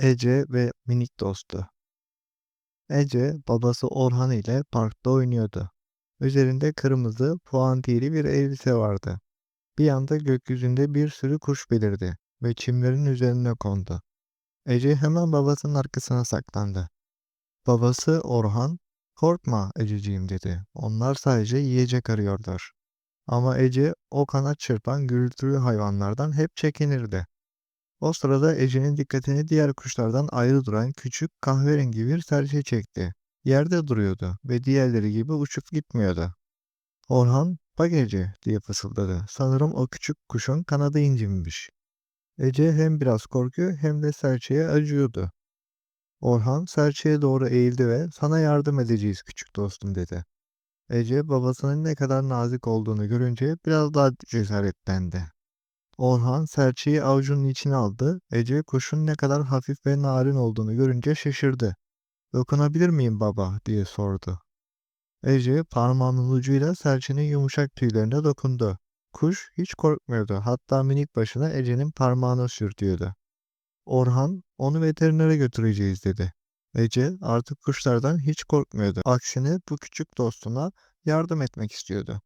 Ece ve minik dostu. Ece, babası Orhan ile parkta oynuyordu. Üzerinde kırmızı, puantiyeli bir elbise vardı. Bir anda gökyüzünde bir sürü kuş belirdi ve çimlerin üzerine kondu. Ece hemen babasının arkasına saklandı. Babası Orhan, "Korkma Ececiğim." dedi. "Onlar sadece yiyecek arıyorlar." Ama Ece o kanat çırpan gürültülü hayvanlardan hep çekinirdi. O sırada Ece'nin dikkatini diğer kuşlardan ayrı duran küçük kahverengi bir serçe çekti. Yerde duruyordu ve diğerleri gibi uçup gitmiyordu. Orhan, "Bak Ece." diye fısıldadı. Sanırım o küçük kuşun kanadı incinmiş. Ece hem biraz korkuyor hem de serçeye acıyordu. Orhan serçeye doğru eğildi ve "Sana yardım edeceğiz küçük dostum." dedi. Ece babasının ne kadar nazik olduğunu görünce biraz daha cesaretlendi. Orhan serçeyi avucunun içine aldı. Ece kuşun ne kadar hafif ve narin olduğunu görünce şaşırdı. "Dokunabilir miyim baba?" diye sordu. Ece parmağının ucuyla serçenin yumuşak tüylerine dokundu. Kuş hiç korkmuyordu. Hatta minik başına Ece'nin parmağını sürtüyordu. Orhan, "Onu veterinere götüreceğiz." dedi. Ece artık kuşlardan hiç korkmuyordu. Aksine bu küçük dostuna yardım etmek istiyordu.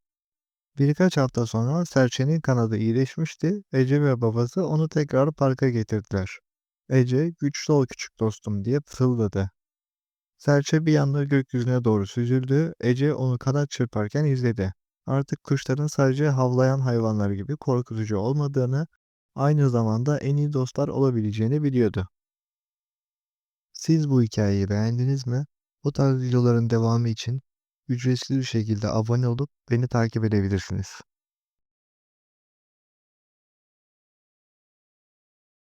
Birkaç hafta sonra serçenin kanadı iyileşmişti. Ece ve babası onu tekrar parka getirdiler. Ece, "Güçlü ol küçük dostum." diye fısıldadı. Serçe bir anda gökyüzüne doğru süzüldü. Ece onu kanat çırparken izledi. Artık kuşların sadece havlayan hayvanlar gibi korkutucu olmadığını, aynı zamanda en iyi dostlar olabileceğini biliyordu. Siz bu hikayeyi beğendiniz mi? Bu tarz videoların devamı için ücretsiz bir şekilde abone olup beni takip edebilirsiniz.